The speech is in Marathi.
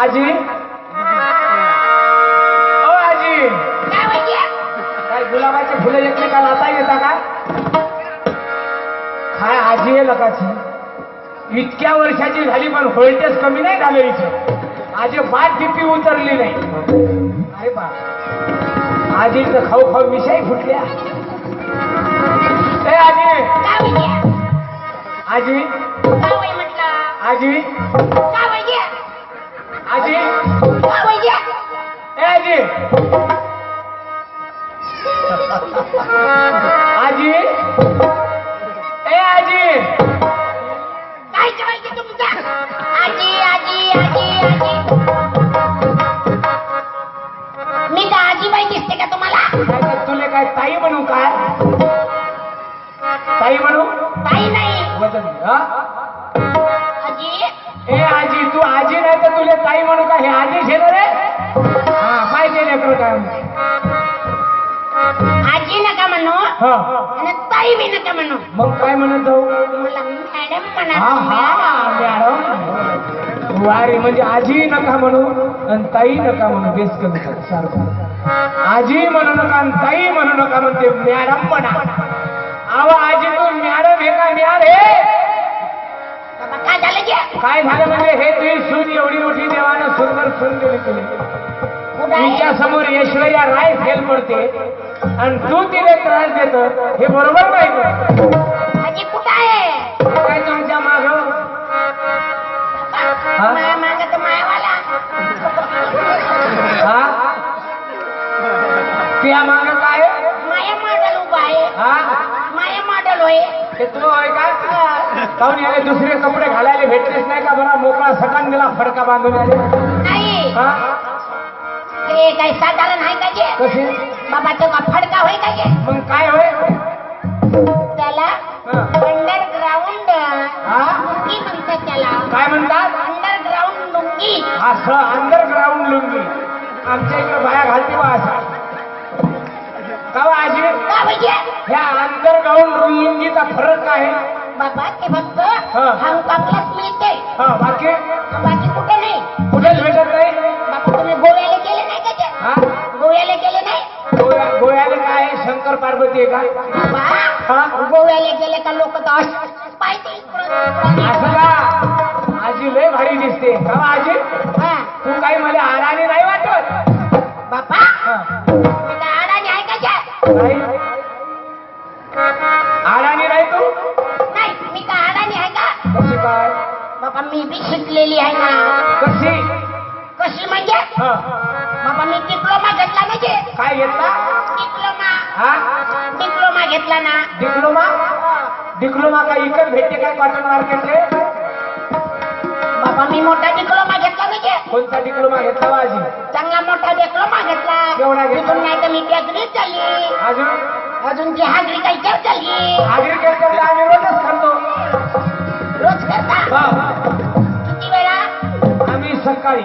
आजी? ओ आजी! काय गुलाबाचे फुलं एकमेकाला आता येता का? काय आजी आहे लकाची? इतक्या वर्षाची झाली पण व्होल्टेज कमी नाही झालं इथे. आजी बात डीपी उतरली नाही. अरे बा. आजीचं खाऊ खाऊ विषय फुटल्या. ए आजी! आजी? आजी? आजी आजी? ए आजी! काय माहिती तुमचा? आजी आजी आजी आजी. मी का आजीबाई दिसते का तुम्हाला? काय तर तुले काय ताई म्हणू काय ताई म्हणू काही नाही. वजन हा? आजी? ए आजी तू आजी नाही तर तुले ताई म्हणू का? हे आजी झेल रे लेकर काय. आजी नका म्हणू. हा. आणि ताई बी नका म्हणू. मग काय म्हणत जाऊ? मला मॅडम म्हणा हा हा मॅडम. वारे म्हणजे आजी नका म्हणू आणि ताई नका म्हणू. बेस कमी कर सारखं. आजी म्हणू नका आणि ताई म्हणू नका म्हणते मॅडम म्हणा अहो आजी तू मॅडम हे का मॅड हे? काय झालं काय म्हणजे हे तुझी सून एवढी मोठी देवानं सुंदर सून दिली आहे? तिच्या समोर ऐश्वर्या राय फेल पडते आणि तू तिला त्रास देतो हे बरोबर नाही? आजी कुठं आहे? काय तुमच्या माग? हा? माया माग तर मायावाला. हा? त्या माग काय? माया मॉडेल उभा आहे. हा? माया मॉडेल होय. तू होय का? याले दुसरे कपडे घालायला भेटलेच नाही का बरा? मोकळा सकान दिला फडका बांधून आले नाही. हा? हे काही साधारण आहे का जे? कशी बाबा तो का फडका होय का जे? मग काय होय? त्याला. अंडरग्राऊंड लुंगी म्हणतात त्याला. काय म्हणतात? अंडरग्राऊंड लुंगी. असं अंडरग्राऊंड लुंगी. आमच्या इकडे बाया घालते बा असं. का बा आजी? का पाहिजे ह्या अंडरग्राऊंड लुंगीचा फरक काय आहे. बाबा ते फक्त हा. हाँगकाँगलाच मिळते. हा बाकी? बाकी कुठे शंकर पार्वती आहे का? बाबा हा? गोव्याला गेले का लोक तर असं पाहिजे का? आजी लय भारी दिसते. का बा आजी. तू काही मला आराणी नाही वाटत? बाबा हा. मी काय अडाणी आहे का? नाही. आराणी नाही तू? नाही मी काय अडाणी आहे का? कशी काय? बाबा मी बी शिकलेली आहे ना. कशी? कशी म्हणजे? हा. बाबा मी डिप्लोमा घेतला ना जे काय घेतला? डिप्लोमा डिप्लोमा घेतला ना. डिप्लोमा? डिप्लोमा का इकत भेटते काय कॉटन मार्केटले? बाबा मी मोठा डिप्लोमा घेतला ना जे कोणता डिप्लोमा घेतला बा आजी? चांगला मोठा डिप्लोमा घेतला. केवढा घेतला? तिथून नाही तर मी टॅगरी चालली अजून? अजून जी ऍग्रिकल्चर चालली अग्रिकल्चरला आम्ही रोजच खातो. रोज करता. किती वेळा? आम्ही सकाळी